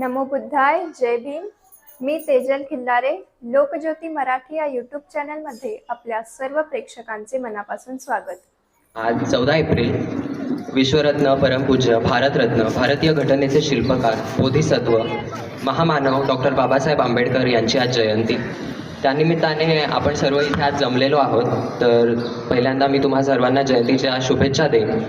नमो बुद्धाय जय भीम. मी तेजल खिल्लारे लोकज्योती मराठी या यूट्यूब चॅनलमध्ये आपल्या सर्व प्रेक्षकांचे मनापासून स्वागत. आज चौदा एप्रिल विश्वरत्न परमपूज्य भारतरत्न भारतीय घटनेचे शिल्पकार बोधिसत्व महामानव डॉक्टर बाबासाहेब आंबेडकर यांची आज जयंती. त्यानिमित्ताने आपण सर्व इथे आज जमलेलो आहोत. तर पहिल्यांदा मी तुम्हा सर्वांना जयंतीच्या शुभेच्छा देईन.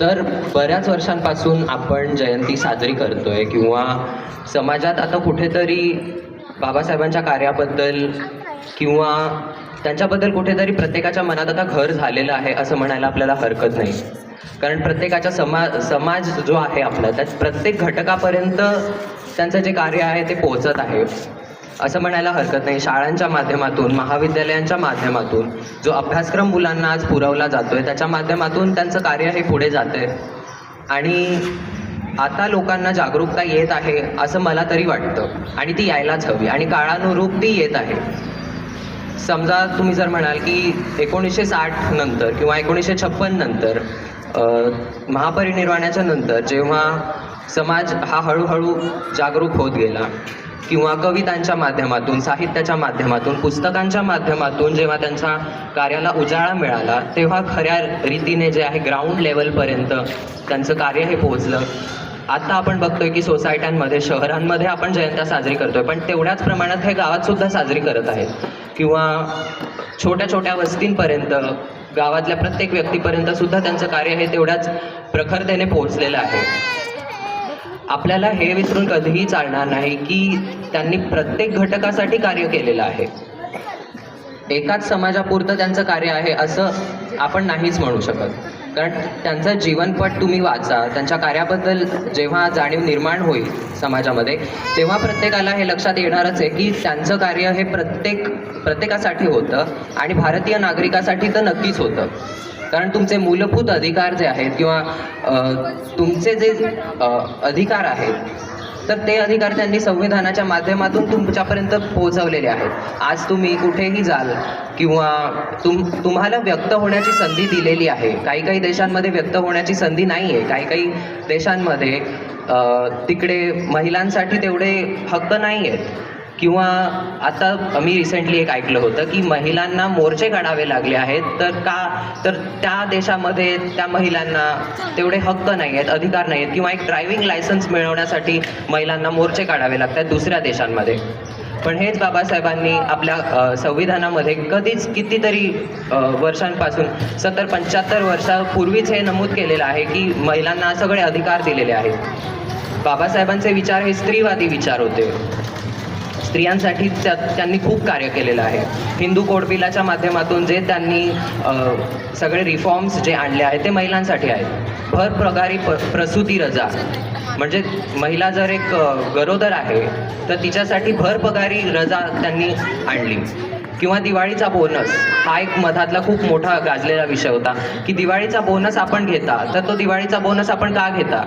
तर बऱ्याच वर्षांपासून आपण जयंती साजरी करतोय किंवा समाजात आता कुठेतरी बाबासाहेबांच्या कार्याबद्दल किंवा त्यांच्याबद्दल कुठेतरी प्रत्येकाच्या मनात आता घर झालेलं आहे असं म्हणायला आपल्याला हरकत नाही. कारण प्रत्येकाच्या समा समाज जो आहे आपला त्यात प्रत्येक घटकापर्यंत त्यांचं जे कार्य आहे ते पोहोचत आहे. असं म्हणायला हरकत नाही. शाळांच्या माध्यमातून महाविद्यालयांच्या माध्यमातून जो अभ्यासक्रम मुलांना आज पुरवला जातोय त्याच्या माध्यमातून त्यांचं कार्य हे पुढे जाते आणि आता लोकांना जागरूकता येत आहे असं मला तरी वाटतं. आणि ती यायलाच हवी. आणि काळानुरूप ती येत आहे. समजा तुम्ही जर म्हणाल की एकोणीसशे साठ नंतर किंवा एकोणीसशे छप्पन नंतर महापरिनिर्वाणाच्या नंतर जेव्हा समाज हा हळूहळू जागरूक होत गेला किंवा कवितांच्या माध्यमातून साहित्याच्या माध्यमातून पुस्तकांच्या माध्यमातून जेव्हा त्यांच्या कार्याला उजाळा मिळाला तेव्हा खऱ्या रीतीने जे आहे ग्राउंड लेवलपर्यंत त्यांचं कार्य हे पोहोचलं. आता आपण बघतोय की सोसायट्यांमध्ये शहरांमध्ये आपण जयंत्या साजरी करतोय पण तेवढ्याच प्रमाणात हे गावात सुद्धा साजरी करत आहेत. किंवा छोट्या छोट्या वस्तींपर्यंत गावातल्या प्रत्येक व्यक्तीपर्यंत सुद्धा त्यांचं कार्य हे तेवढ्याच प्रखरतेने पोहोचलेलं आहे. आपल्याला हे विसरून कधीही चालणार नाही की त्यांनी प्रत्येक घटकासाठी कार्य केलेलं आहे. एकाच समाजापुरतं त्यांचं कार्य आहे असं आपण नाहीच म्हणू शकत. कारण त्यांचं जीवनपट तुम्ही वाचा त्यांच्या कार्याबद्दल जेव्हा जाणीव निर्माण होईल समाजामध्ये तेव्हा प्रत्येकाला हे लक्षात येणारच आहे की त्यांचं कार्य हे प्रत्येक प्रत्येकासाठी होतं आणि भारतीय नागरिकासाठी तर नक्कीच होतं. कारण तुमचे मूलभूत अधिकार जे आहेत किंवा तुमचे जे अधिकार आहेत तर ते अधिकार त्यांनी संविधानाच्या माध्यमातून तुमच्यापर्यंत पोहोचवलेले आहेत. आज तुम्ही कुठेही जाल किंवा तुम तुम्हाला व्यक्त होण्याची संधी दिलेली आहे. काही काही देशांमध्ये व्यक्त होण्याची संधी नाही आहे काही काही देशांमध्ये तिकडे महिलांसाठी तेवढे हक्क नाही आहेत किंवा आता मी रिसेंटली एक ऐकलं होतं की महिलांना मोर्चे काढावे लागले आहेत तर का तर त्या देशामध्ये त्या महिलांना तेवढे हक्क नाही आहेत अधिकार नाही आहेत किंवा एक ड्रायव्हिंग लायसन्स मिळवण्यासाठी महिलांना मोर्चे काढावे लागतात दुसऱ्या देशांमध्ये. पण हेच बाबासाहेबांनी आपल्या संविधानामध्ये कधीच कितीतरी वर्षांपासून सत्तर पंच्याहत्तर वर्षापूर्वीच हे नमूद केलेलं आहे की महिलांना सगळे अधिकार दिलेले आहेत. बाबासाहेबांचे विचार हे स्त्रीवादी विचार होते. स्त्रियांसाठी त्या त्यांनी खूप कार्य केलेलं आहे. हिंदू कोड बिलाच्या माध्यमातून जे त्यांनी सगळे रिफॉर्म्स जे आणले आहेत ते महिलांसाठी आहेत. भर प्रकारे प प्रसूती रजा. म्हणजे महिला जर एक गरोदर आहे तर तिच्यासाठी भर पगारी रजा त्यांनी आणली. किंवा दिवाळीचा बोनस हा एक मधातला खूप मोठा गाजलेला विषय होता. की दिवाळीचा बोनस आपण घेता तर तो दिवाळीचा बोनस आपण का घेता?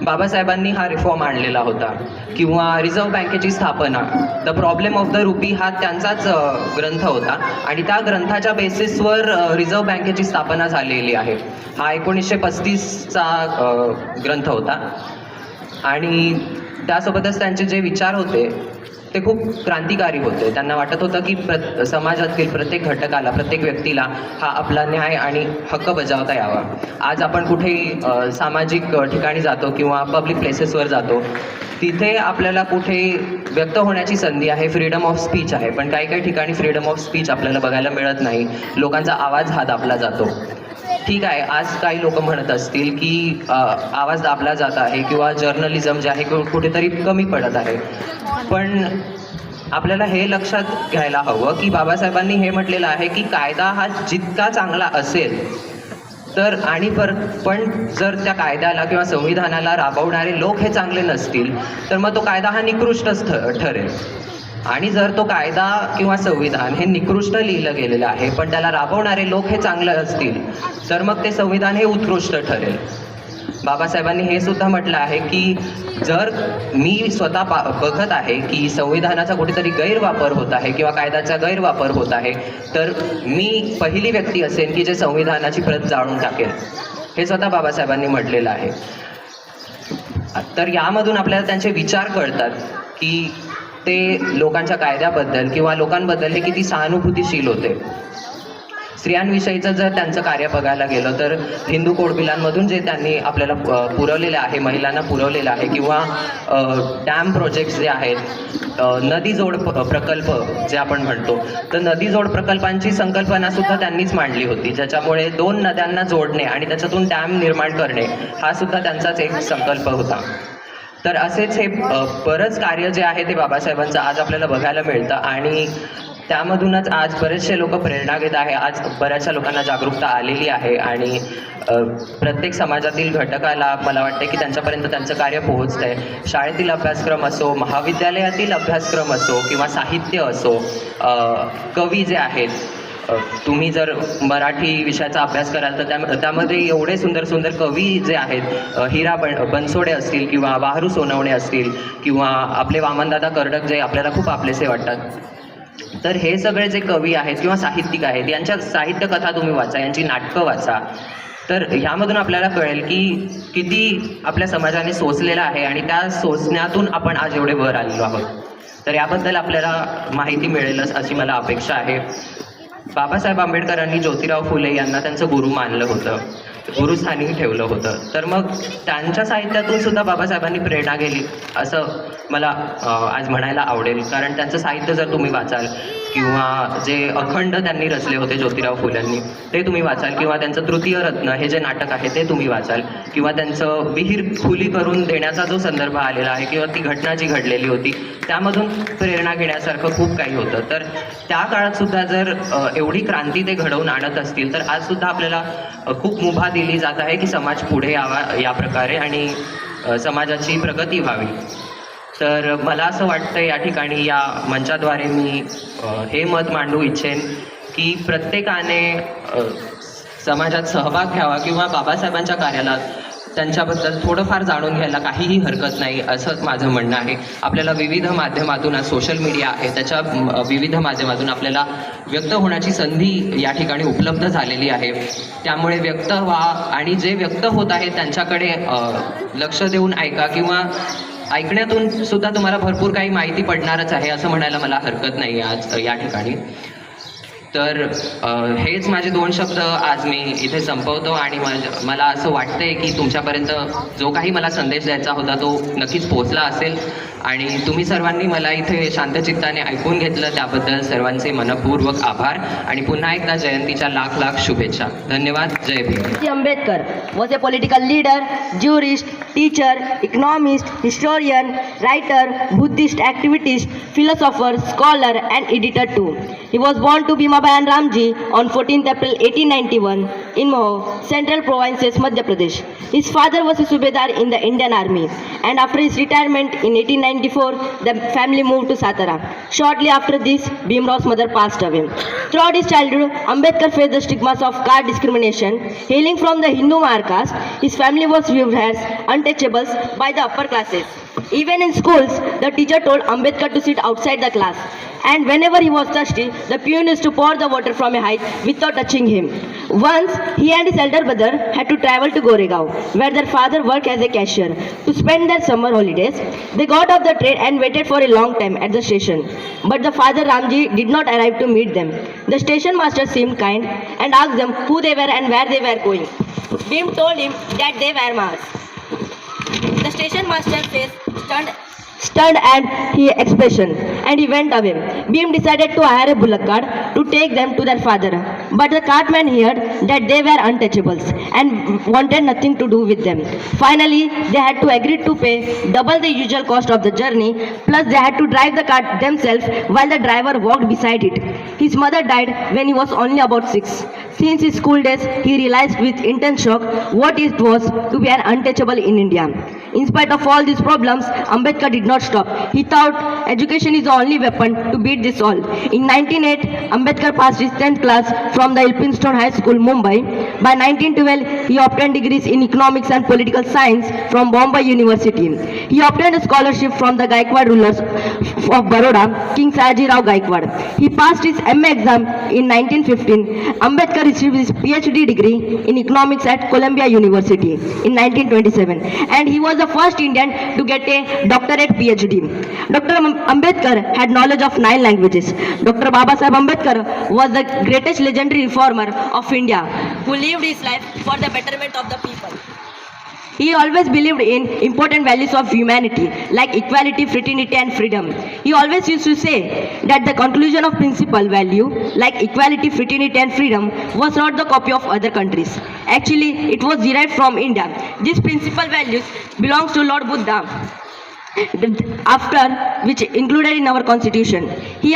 बाबासाहेबांनी हा रिफॉर्म आणलेला होता. किंवा रिझर्व्ह बँकेची स्थापना the problem of the rupee हा त्यांचाच ग्रंथ होता. आणि त्या ग्रंथाच्या बेसिसवर रिझर्व्ह बँकेची स्थापना झालेली आहे. हा एकोणीसशे पस्तीसचा ग्रंथ होता. आणि त्यासोबतच त्यांचे जे विचार होते ते खूप क्रांतिकारी होते. त्यांना वाटत होतं की प्र समाजातील प्रत्येक घटकाला प्रत्येक व्यक्तीला हा आपला न्याय आणि हक्क बजावता यावा. आज आपण कुठेही सामाजिक ठिकाणी जातो किंवा पब्लिक प्लेसेसवर जातो तिथे आपल्याला कुठे व्यक्त होण्याची संधी आहे फ्रीडम ऑफ स्पीच आहे. पण काही काही ठिकाणी फ्रीडम ऑफ स्पीच आपल्याला बघायला मिळत नाही. लोकांचा आवाज हा दाबला जातो. ठीक आहे आज काही लोक म्हणत असतील की आवाज दाबला जात आहे किंवा जर्नलिझम जे आहे कुठेतरी कमी पडत आहे. पण आपल्याला हे लक्षात घ्यायला हवं की बाबासाहेबांनी हे म्हटलेलं आहे की कायदा हा जितका चांगला असेल तर आणि पर पण जर त्या कायद्याला किंवा संविधानाला राबवणारे लोक हे चांगले नसतील तर मग तो कायदा हा निकृष्टच ठ ठरेल. आणि जर तो कायदा किंवा संविधान हे निकृष्ट लिहिलं गेलेलं आहे पण त्याला राबवणारे लोक हे चांगले असतील तर मग ते संविधान हे उत्कृष्ट ठरेल. बाबासाहेबांनी हे सुद्धा म्हटलं आहे की जर मी स्वतः पा बघत आहे की संविधानाचा कुठेतरी गैरवापर होत आहे किंवा कायद्याचा गैरवापर होत आहे तर मी पहिली व्यक्ती असेल की जे संविधानाची प्रत जाळून टाकेल. हे स्वतः बाबासाहेबांनी म्हटलेलं आहे. तर यामधून आपल्याला त्यांचे विचार कळतात की ते लोकांच्या कायद्याबद्दल किंवा लोकांबद्दल हे किती सहानुभूतीशील होते. स्त्रियांविषयीचं जर त्यांचं कार्य बघायला गेलं तर हिंदू कोडबिलांमधून जे त्यांनी आपल्याला पुरवलेलं आहे महिलांना पुरवलेलं आहे किंवा डॅम प्रोजेक्ट्स जे आहेत नदी जोड प्रकल्प जे आपण म्हणतो तर नदी जोड प्रकल्पांची संकल्पना सुद्धा त्यांनीच मांडली होती ज्याच्यामुळे दोन नद्यांना जोडणे आणि त्याच्यातून डॅम निर्माण करणे हा सुद्धा त्यांचाच एक संकल्प होता. तर असेच हे बरंच कार्य जे आहे ते बाबासाहेबांचं आज आपल्याला बघायला मिळतं आणि त्यामधूनच आज बरेचसे लोक प्रेरणा घेत आहे. आज बऱ्याचशा लोकांना जागरूकता आलेली आहे आणि प्रत्येक समाजातील घटकाला मला वाटते की त्यांच्यापर्यंत त्यांचं कार्य पोहोचतं आहे शाळेतील अभ्यासक्रम असो महाविद्यालयातील अभ्यासक्रम असो किंवा साहित्य असो कवी जे आहेत तुम्ही जर मराठी विषयाचा अभ्यास कराल तर त्या त्यामध्ये एवढे सुंदर सुंदर कवी जे आहेत हिरा बन बनसोडे असतील किंवा वाहरू सोनवणे असतील किंवा आपले वामनदादा कर्डक जे आपल्याला खूप आपलेसे वाटतात. तर हे सगळे जे कवी आहेत किंवा साहित्यिक आहेत यांच्या साहित्य कथा तुम्ही वाचा यांची नाटकं वाचा. तर ह्यामधून आपल्याला कळेल की किती आपल्या समाजाने सोचलेलं आहे आणि त्या सोचण्यातून आपण आज एवढे वर आलेलो आहोत. तर याबद्दल आपल्याला माहिती मिळेलच अशी मला अपेक्षा आहे. बाबासाहेब आंबेडकरांनी ज्योतिराव फुले यांना त्यांचं गुरु मानलं होतं. गुरुस्थानी ठेवलं होतं. तर मग त्यांच्या साहित्यातून सुद्धा बाबासाहेबांनी प्रेरणा गेली असं मला आज म्हणायला आवडेल. कारण त्यांचं साहित्य जर तुम्ही वाचाल किंवा जे अखंड त्यांनी रचले होते ज्योतिराव फुल्यांनी ते तुम्ही वाचाल. किंवा त्यांचं तृतीय रत्न हे जे नाटक आहे ते तुम्ही वाचाल. किंवा त्यांचं विहीर खुली करून देण्याचा जो संदर्भ आलेला आहे किंवा ती घटना जी घडलेली होती त्यामधून प्रेरणा घेण्यासारखं खूप काही होतं. तर त्या काळात सुद्धा जर एवढी क्रांती ते घडवून आणत असतील तर आज सुद्धा आपल्याला खूप मुभा दिली जात आहे की समाज पुढे यावा या प्रकारे आणि समाजाची प्रगती व्हावी. तर मला असं वाटतं या ठिकाणी या मंचाद्वारे मी हे मत मांडू इच्छेन की प्रत्येकाने समाजात सहभाग घ्यावा किंवा बाबासाहेबांच्या कार्याला त्यांच्याबद्दल थोडंफार जाणून घ्यायला काहीही हरकत नाही असंच माझं म्हणणं आहे. आपल्याला विविध माध्यमातून सोशल मीडिया आहे त्याच्या विविध माध्यमातून आपल्याला व्यक्त होण्याची संधी या ठिकाणी उपलब्ध झालेली आहे. त्यामुळे व्यक्त व्हा आणि जे व्यक्त होत आहे त्यांच्याकडे लक्ष देऊन ऐका किंवा ऐकण्यातून सुद्धा तुम्हाला भरपूर काही माहिती पडणारच आहे असं म्हणायला मला हरकत नाही आज या ठिकाणी. तर हेच माझे दोन शब्द आज मी इथे संपवतो आणि मला असं वाटतंय की तुमच्यापर्यंत जो काही मला संदेश द्यायचा होता तो नक्कीच पोहोचला असेल. आणि तुम्ही सर्वांनी मला इथे शांतचित्ताने ऐकून घेतलं त्याबद्दल सर्वांचे मनपूर्वक आभार. आणि पुन्हा एकदा जयंतीच्या लाख लाख शुभेच्छा. धन्यवाद. जय Bhim. Ambedkar. Was a political leader jurist teacher economist historian writer Buddhist activist philosopher scholar and editor too he was born to be Bhima Bayan Ramji on 14th April 1891 in Moho, Central Provinces, Madhya Pradesh. His father was a Subedar in the Indian Army, and after his retirement in 1894, the family moved to Satara. Shortly after this, Bhimrao's mother passed away. Throughout his childhood, Ambedkar faced the stigmas of caste discrimination. Hailing from the Hindu Mahar caste, his family was viewed as untouchables by the upper classes. Even in schools, the teacher told Ambedkar to sit outside the class. And whenever he was thirsty, the peon used to pour the water from a height without touching him. Once, he and his elder brother had to travel to Goregaon, where their father worked as a cashier, to spend their summer holidays. They got off the train and waited for a long time at the station. But the father Ramji did not arrive to meet them. The station master seemed kind and asked them who they were and where they were going. Bim told him that they were Mars. The station master face stunned stunned and he expression and he went away. Beam decided to hire a bullock cart to take them to their father. But the cartman heard that they were untouchables and wanted nothing to do with them. Finally, they had to agree to pay double the usual cost of the journey, plus they had to drive the cart themselves while the driver walked beside it. His mother died when he was only about six. Since his school days, he realized with intense shock what it was to be an untouchable in India. In spite of all these problems, Ambedkar did not stop. He thought education is only weapon to beat this all. In 1908, Ambedkar passed his 10th class from the Elphinstone High School, Mumbai. By 1912, he obtained degrees in economics and political science from Bombay University. He obtained a scholarship from the Gaikwad rulers of Baroda, King Saji Rao Gaikwad. He passed his MA exam in 1915. Ambedkar received his PhD degree in economics at Columbia University in 1927 and he was the first Indian to get a doctorate PhD. Dr. Am- Ambedkar had knowledge of nine languages. Dr. Babasaheb Ambedkar was the greatest legendary reformer of India who lived his life for the betterment of the people. He always believed in important values of humanity like equality, fraternity, and freedom. He always used to say that the conclusion of principal value like equality, fraternity, and freedom was not the copy of other countries. Actually, it was derived from India. These principal values belongs to Lord Buddha after which included in our constitution. He,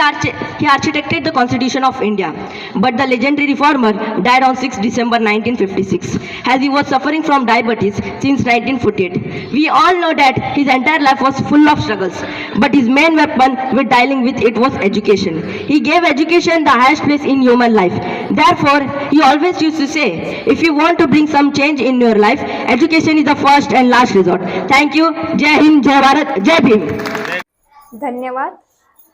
he architected the constitution of India. But the legendary reformer died on 6 December 1956 as he was suffering from diabetes since 1948. We all know that his entire life was full of struggles. But his main weapon with dealing with it was education. He gave education the highest place in human life. Therefore, he always used to say, if you want to bring some change in your life, education is the first and last resort. Thank you. Jai Hind, Jai Bharat, Jai Bhim. धन्यवाद